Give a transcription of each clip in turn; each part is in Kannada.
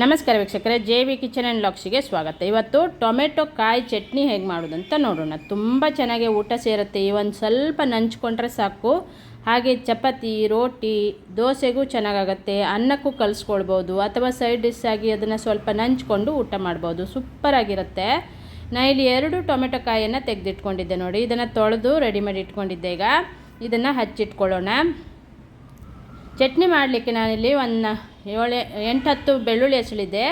ನಮಸ್ಕಾರ ವೀಕ್ಷಕರೇ, ಜೆ ವಿ ಕಿಚನ್ ಆ್ಯಂಡ್ ಲಾಕ್ಸಿಗೆ ಸ್ವಾಗತ. ಇವತ್ತು ಟೊಮೆಟೊ ಕಾಯಿ ಚಟ್ನಿ ಹೇಗೆ ಮಾಡೋದಂತ ನೋಡೋಣ. ತುಂಬ ಚೆನ್ನಾಗಿ ಊಟ ಸೇರುತ್ತೆ. ಈ ಒಂದು ಸ್ವಲ್ಪ ನಂಚ್ಕೊಂಡ್ರೆ ಸಾಕು. ಹಾಗೆ ಚಪಾತಿ, ರೋಟಿ, ದೋಸೆಗೂ ಚೆನ್ನಾಗಾಗತ್ತೆ. ಅನ್ನಕ್ಕೂ ಕಲಿಸ್ಕೊಳ್ಬೋದು. ಅಥವಾ ಸೈಡ್ ಡಿಶ್ ಆಗಿ ಅದನ್ನು ಸ್ವಲ್ಪ ನಂಚ್ಕೊಂಡು ಊಟ ಮಾಡ್ಬೋದು. ಸೂಪರಾಗಿರುತ್ತೆ. ನಾ ಇಲ್ಲಿ ಎರಡು ಟೊಮೆಟೊ ಕಾಯಿಯನ್ನು ತೆಗೆದಿಟ್ಕೊಂಡಿದ್ದೆ ನೋಡಿ. ಇದನ್ನು ತೊಳೆದು ರೆಡಿಮೇಡ್ ಮಾಡಿ ಇಟ್ಕೊಂಡಿದ್ದೆ ಈಗ. ಇದನ್ನು ಹಚ್ಚಿಟ್ಕೊಳ್ಳೋಣ. ಚಟ್ನಿ ಮಾಡಲಿಕ್ಕೆ ನಾನಿಲ್ಲಿ ಒಂದು ಏಳು ಎಂಟು ಹತ್ತು ಬೆಳ್ಳುಳ್ಳಿ ಹಸಳಿದೆ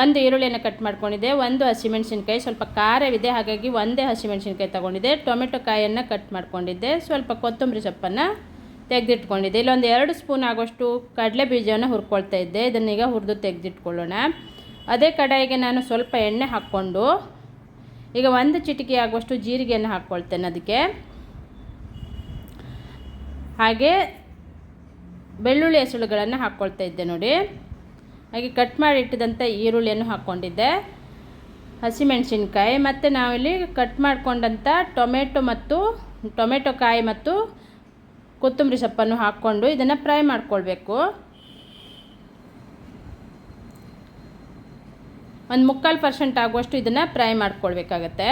ಒಂದು ಈರುಳ್ಳಿಯನ್ನು ಕಟ್ ಮಾಡ್ಕೊಂಡಿದ್ದೆ. ಒಂದು ಹಸಿಮೆಣಸಿನ್ಕಾಯಿ, ಸ್ವಲ್ಪ ಖಾರವಿದೆ, ಹಾಗಾಗಿ ಒಂದೇ ಹಸಿಮೆಣಸಿನ್ಕಾಯಿ ತೊಗೊಂಡಿದ್ದೆ. ಟೊಮೆಟೊ ಕಾಯನ್ನು ಕಟ್ ಮಾಡ್ಕೊಂಡಿದ್ದೆ. ಸ್ವಲ್ಪ ಕೊತ್ತಂಬರಿ ಸೊಪ್ಪನ್ನು ತೆಗೆದಿಟ್ಕೊಂಡಿದ್ದೆ. ಇಲ್ಲೊಂದು ಎರಡು ಸ್ಪೂನ್ ಆಗೋಷ್ಟು ಕಡಲೆ ಬೀಜವನ್ನು ಹುರ್ಕೊಳ್ತಾ ಇದ್ದೆ. ಇದನ್ನೀಗ ಹುರಿದು ತೆಗೆದಿಟ್ಕೊಳ್ಳೋಣ. ಅದೇ ಕಡಾಯಿಗೆ ನಾನು ಸ್ವಲ್ಪ ಎಣ್ಣೆ ಹಾಕ್ಕೊಂಡು, ಈಗ ಒಂದು ಚಿಟಿಕೆ ಆಗುವಷ್ಟು ಜೀರಿಗೆಯನ್ನು ಹಾಕ್ಕೊಳ್ತೇನೆ ಅದಕ್ಕೆ. ಹಾಗೆ ಬೆಳ್ಳುಳ್ಳಿ ಹೆಸಳುಗಳನ್ನು ಹಾಕ್ಕೊಳ್ತಾ ಇದ್ದೆ ನೋಡಿ. ಹಾಗೆ ಕಟ್ ಮಾಡಿ ಇಟ್ಟಿದಂಥ ಈರುಳ್ಳಿಯನ್ನು ಹಾಕ್ಕೊಂಡಿದ್ದೆ ಹಸಿಮೆಣಸಿನ್ಕಾಯಿ ಮತ್ತು ನಾವಿಲ್ಲಿ ಕಟ್ ಮಾಡಿಕೊಂಡಂಥ ಟೊಮೆಟೊ ಮತ್ತು ಟೊಮೆಟೊ ಕಾಯಿ ಮತ್ತು ಕೊತ್ತಂಬರಿ ಸೊಪ್ಪನ್ನು ಹಾಕ್ಕೊಂಡು ಇದನ್ನು ಫ್ರೈ ಮಾಡ್ಕೊಳ್ಬೇಕು. ಒಂದು ಮುಕ್ಕಾಲು ಪರ್ಸೆಂಟ್ ಆಗುವಷ್ಟು ಇದನ್ನು ಫ್ರೈ ಮಾಡ್ಕೊಳ್ಬೇಕಾಗತ್ತೆ.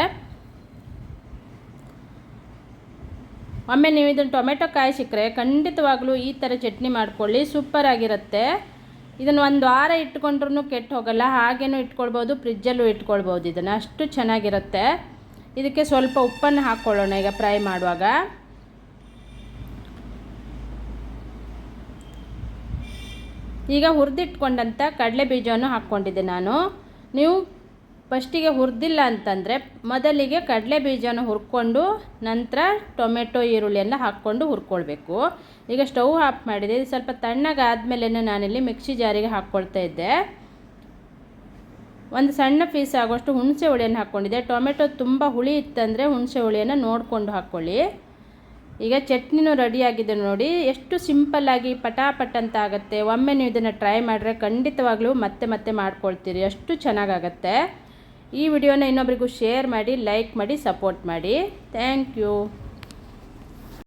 ಒಮ್ಮೆ ನೀವು ಇದನ್ನು ಟೊಮೆಟೊ ಕಾಯಿ ಸಿಕ್ಕರೆ ಖಂಡಿತವಾಗ್ಲೂ ಈ ಥರ ಚಟ್ನಿ ಮಾಡ್ಕೊಳ್ಳಿ ಸೂಪರಾಗಿರುತ್ತೆ ಇದನ್ನು ಒಂದು ವಾರ ಇಟ್ಕೊಂಡ್ರೂ ಕೆಟ್ಟು ಹೋಗಲ್ಲ, ಹಾಗೇನೂ ಇಟ್ಕೊಳ್ಬೋದು, ಫ್ರಿಜ್ಜಲ್ಲೂ ಇಟ್ಕೊಳ್ಬೋದು ಇದನ್ನು. ಅಷ್ಟು ಚೆನ್ನಾಗಿರುತ್ತೆ. ಇದಕ್ಕೆ ಸ್ವಲ್ಪ ಉಪ್ಪನ್ನು ಹಾಕ್ಕೊಳ್ಳೋಣ ಈಗ ಫ್ರೈ ಮಾಡುವಾಗ. ಈಗ ಹುರಿದಿಟ್ಕೊಂಡಂಥ ಕಡಲೆ ಬೀಜವನ್ನು ಹಾಕ್ಕೊಂಡಿದ್ದೆ ನಾನು. ನೀವು ಫಸ್ಟಿಗೆ ಹುರಿದಿಲ್ಲ ಅಂತಂದರೆ ಮೊದಲಿಗೆ ಕಡಲೆ ಬೀಜನ ಹುರ್ಕೊಂಡು ನಂತರ ಟೊಮೆಟೊ ಈರುಳ್ಳಿಯನ್ನು ಹಾಕ್ಕೊಂಡು ಹುರ್ಕೊಳ್ಬೇಕು. ಈಗ ಸ್ಟವ್ ಆಫ್ ಮಾಡಿದೆ. ಇದು ಸ್ವಲ್ಪ ತಣ್ಣಗಾದ್ಮೇಲೆ ನಾನಿಲ್ಲಿ ಮಿಕ್ಸಿ ಜಾರಿಗೆ ಹಾಕ್ಕೊಳ್ತಾ ಇದ್ದೆ. ಒಂದು ಸಣ್ಣ ಪೀಸ್ ಆಗೋಷ್ಟು ಹುಣಸೆ ಹುಳಿಯನ್ನು ಹಾಕ್ಕೊಂಡಿದ್ದೆ. ಟೊಮೆಟೊ ತುಂಬ ಹುಳಿ ಇತ್ತಂದರೆ ಹುಣಸೆ ಹುಳಿಯನ್ನು ನೋಡಿಕೊಂಡು ಹಾಕ್ಕೊಳ್ಳಿ. ಈಗ ಚಟ್ನಿನೂ ರೆಡಿಯಾಗಿದೆ ನೋಡಿ. ಎಷ್ಟು ಸಿಂಪಲ್ಲಾಗಿ ಪಟಾಪಟ್ ಅಂತ ಆಗುತ್ತೆ. ಒಮ್ಮೆ ನೀವು ಇದನ್ನು ಟ್ರೈ ಮಾಡಿದ್ರೆ ಖಂಡಿತವಾಗ್ಲೂ ಮತ್ತೆ ಮತ್ತೆ ಮಾಡ್ಕೊಳ್ತೀರಿ. ಅಷ್ಟು ಚೆನ್ನಾಗಾಗತ್ತೆ. ಈ ವಿಡಿಯೋನ ಇನ್ನೊಬ್ರಿಗೂ ಶೇರ್ ಮಾಡಿ ಲೈಕ್ ಮಾಡಿ ಸಪೋರ್ಟ್ ಮಾಡಿ. Thank you